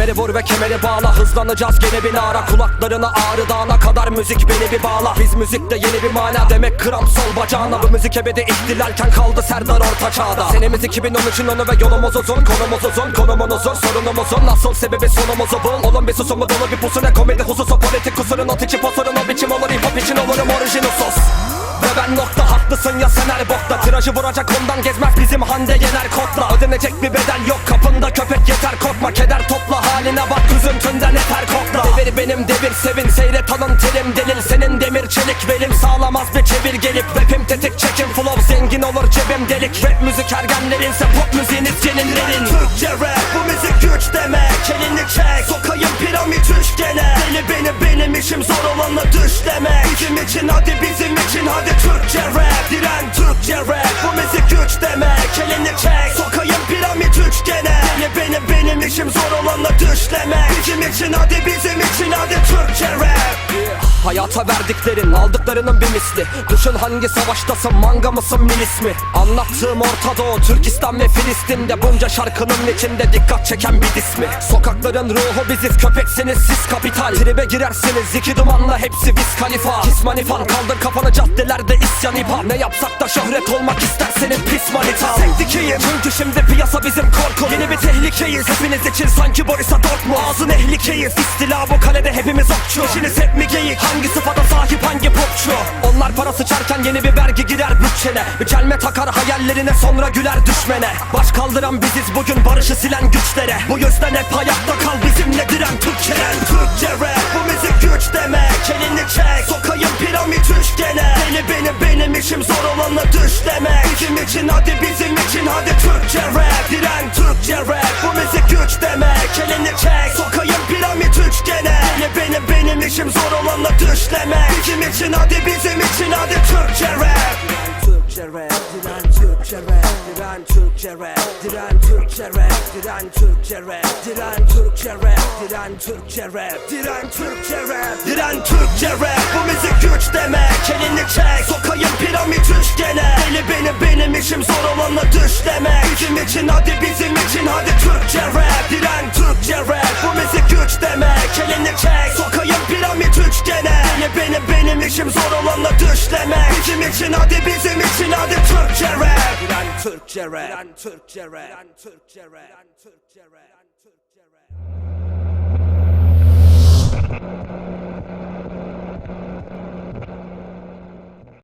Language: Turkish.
Kemeri vur ve kemeri bağla. Hızlanacağız gene bir ara Kulaklarına ağrı dağına kadar müzik beni bir bağla. Biz müzikte yeni bir mana demek kram sol bacağına. Bu müzik ebedi ihtilalken kaldı Serdar orta çağda. Senemiz 2013'ün önü ve yolumuz uzun Konumuz uzun konumun uzun sorunumuz uzun Nasıl sebebi sonumuzu bul? Oğlum bir susumu dolu bir pusu ne komedi hususu Politik kusurun o içi posurun. O biçim olur Hip hop için olurum orijinosos ve ben nokta haklısın ya sen her bokta. Tirajı vuracak ondan gezmez bizim Hande Yener kodla. Ödenecek bir bedel yok kapında köpek yeter. Korkma Keder topla sevin seyret alın telim delil. Senin demir çelik belim sağlamaz bir çevir gelip. Rapim tetik çekim flow zengin olur cebim delik. Rap müzik ergenlerinse pop müziğiniz ceninlerin Türkçe rap bu müzik güç demek. Elini çek sokayım piramit üçgene Deli benim benim işim zor olanla düş demek. Bizim için hadi bizim için hadi Türkçe rap. Diren Türkçe rap bu müzik güç demek. Elini çek sokayım benim benim işim zor olanla düş demek Bizim için hadi bizim için hadi Türkçe rap Hayata verdiklerin aldıklarının bir misli. Düşün hangi savaştasın manga mısın milis mi Anlattığım Orta Doğu Türkistan ve Filistin'de Bunca şarkının içinde dikkat çeken bir ismi Sokakların ruhu biziz köpeksiniz siz kapital. Tribe girersiniz iki dumanla hepsi biz kalifa. Kismanifan kaldır kafanı caddelerde isyan ipa Ne yapsak da şöhret olmak isterseniz pis manita Sektikiyim çünkü şimdi piyasa bizim korku. Yeni bir tehlikeyiz hepiniz için sanki Borussia Dortmund Ağzın ehlikeyiz istila bu kalede hepimiz okçu. İşiniz hep mi geyik? Hangi sıfata sahip hangi popçu? Onlar para sıçarken yeni bir vergi girer bütçene. Bir kelme takar hayallerine sonra güler düşmene. Baş kaldıran biziz bugün barışı silen güçlere. Bu yüzden hep hayatta kal bizimle diren Türkçelen Türkçe rap bu müzik güç demek. Elini çek sokayım piramit üçgene. Deli benim benim işim zor olanla düş demek. Bizim için hadi bizim için hadi Türkçe rap. Diren Türkçe rap bu müzik güç demek. Elini çek işim zor olanla düş demek Bizim için hadi bizim için hadi Türkçe rap. Türkçe rap, diren Türkçe rap, diren Türkçe rap, diren Türkçe rap, diren Türkçe rap, diren Türkçe rap, diren Türkçe rap, diren Türkçe rap, Diren Türkçe rap. Bu müzik güç demek Elini çek. Sokayım piramit üçgene Deli benim benim işim zor olanla düş demek. Bizim için hadi bizim için hadi Türkçe rap Diren Türkçe rap. Bu müzik güç demek Elini çek. Sokayım piramit üçgene. Deli benim benim işim zor olanla düş demek Bizim için hadi bizim için hadi Türkçe rap. Diren Türkçe rap, diren Türkçe rap, diren Türkçe rap, diren Türkçe rap.